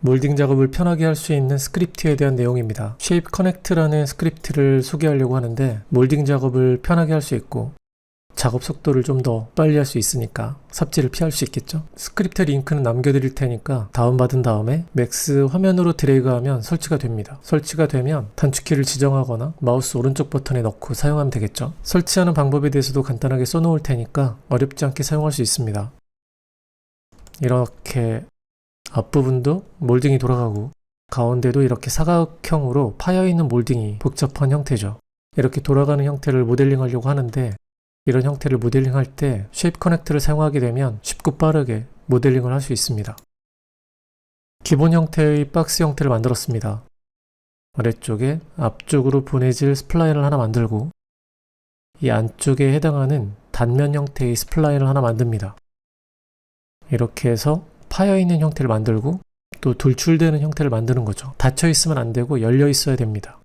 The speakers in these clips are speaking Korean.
몰딩 작업을 편하게 할 수 있는 스크립트에 대한 내용입니다. Shape Connect라는 스크립트를 소개하려고 하는데 몰딩 작업을 편하게 할 수 있고 작업 속도를 좀 더 빨리 할 수 있으니까 삽질을 피할 수 있겠죠. 스크립트 링크는 남겨드릴 테니까 다운받은 다음에 맥스 화면으로 드래그하면 설치가 됩니다. 설치가 되면 단축키를 지정하거나 마우스 오른쪽 버튼에 넣고 사용하면 되겠죠. 설치하는 방법에 대해서도 간단하게 써놓을 테니까 어렵지 않게 사용할 수 있습니다. 이렇게 앞부분도 몰딩이 돌아가고 가운데도 이렇게 사각형으로 파여있는 몰딩이 복잡한 형태죠. 이렇게 돌아가는 형태를 모델링 하려고 하는데 이런 형태를 모델링 할때 쉐입 커넥트를 사용하게 되면 쉽고 빠르게 모델링을 할 수 있습니다. 기본 형태의 박스 형태를 만들었습니다. 아래쪽에 앞쪽으로 보내질 스플라인을 하나 만들고 이 안쪽에 해당하는 단면 형태의 스플라인을 하나 만듭니다. 이렇게 해서 파여 있는 형태를 만들고 또 돌출되는 형태를 만드는 거죠. 닫혀 있으면 안 되고 열려 있어야 됩니다.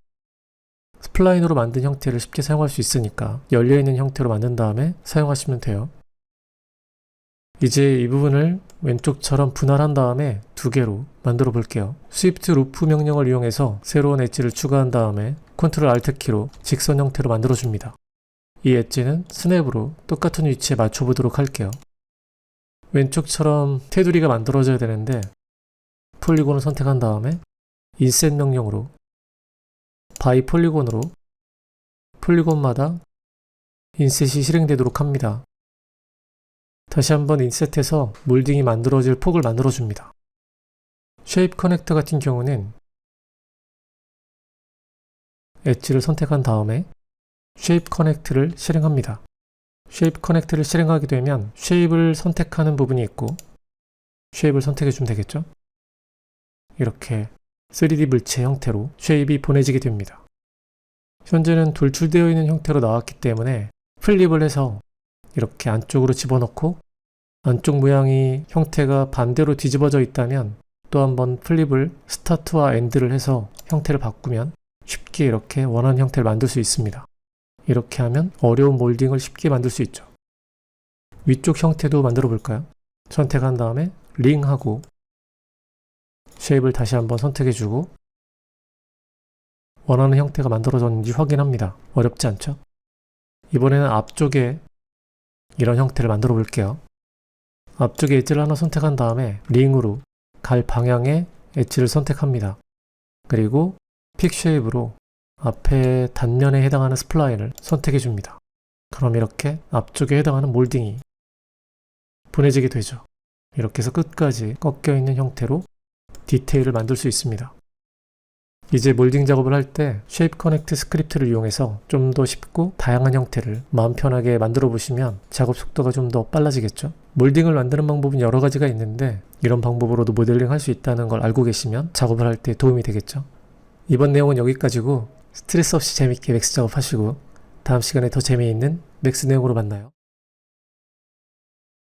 스플라인으로 만든 형태를 쉽게 사용할 수 있으니까 열려 있는 형태로 만든 다음에 사용하시면 돼요. 이제 이 부분을 왼쪽처럼 분할한 다음에 두 개로 만들어 볼게요. Shift 루프 명령을 이용해서 새로운 엣지를 추가한 다음에 Ctrl Alt 키로 직선 형태로 만들어 줍니다. 이 엣지는 스냅으로 똑같은 위치에 맞춰 보도록 할게요. 왼쪽처럼 테두리가 만들어져야 되는데 폴리곤을 선택한 다음에 인셋 명령으로 바이 폴리곤으로 폴리곤마다 인셋이 실행되도록 합니다. 다시 한번 인셋해서 몰딩이 만들어질 폭을 만들어줍니다. 쉐입 커넥터 같은 경우는 엣지를 선택한 다음에 쉐입 커넥트를 실행합니다. 쉐입 커넥트를 실행하게 되면 쉐입을 선택하는 부분이 있고 쉐입을 선택해 주면 되겠죠? 이렇게 3D 물체 형태로 쉐입이 보내지게 됩니다. 현재는 돌출되어 있는 형태로 나왔기 때문에 플립을 해서 이렇게 안쪽으로 집어넣고 안쪽 모양이 형태가 반대로 뒤집어져 있다면 또 한번 플립을 스타트와 엔드를 해서 형태를 바꾸면 쉽게 이렇게 원하는 형태를 만들 수 있습니다. 이렇게 하면 어려운 몰딩을 쉽게 만들 수 있죠. 위쪽 형태도 만들어 볼까요? 선택한 다음에 링하고 쉐입을 다시 한번 선택해주고 원하는 형태가 만들어졌는지 확인합니다. 어렵지 않죠? 이번에는 앞쪽에 이런 형태를 만들어 볼게요. 앞쪽에 엣지를 하나 선택한 다음에 링으로 갈 방향의 엣지를 선택합니다. 그리고 픽 쉐입으로 앞에 단면에 해당하는 스플라인을 선택해 줍니다. 그럼 이렇게 앞쪽에 해당하는 몰딩이 보내지게 되죠. 이렇게 해서 끝까지 꺾여 있는 형태로 디테일을 만들 수 있습니다. 이제 몰딩 작업을 할 때 쉐입 커넥트 스크립트를 이용해서 좀 더 쉽고 다양한 형태를 마음 편하게 만들어 보시면 작업 속도가 좀 더 빨라지겠죠. 몰딩을 만드는 방법은 여러 가지가 있는데 이런 방법으로도 모델링 할 수 있다는 걸 알고 계시면 작업을 할 때 도움이 되겠죠. 이번 내용은 여기까지고 스트레스 없이 재밌게 맥스 작업하시고 다음 시간에 더 재미있는 맥스 내용으로 만나요.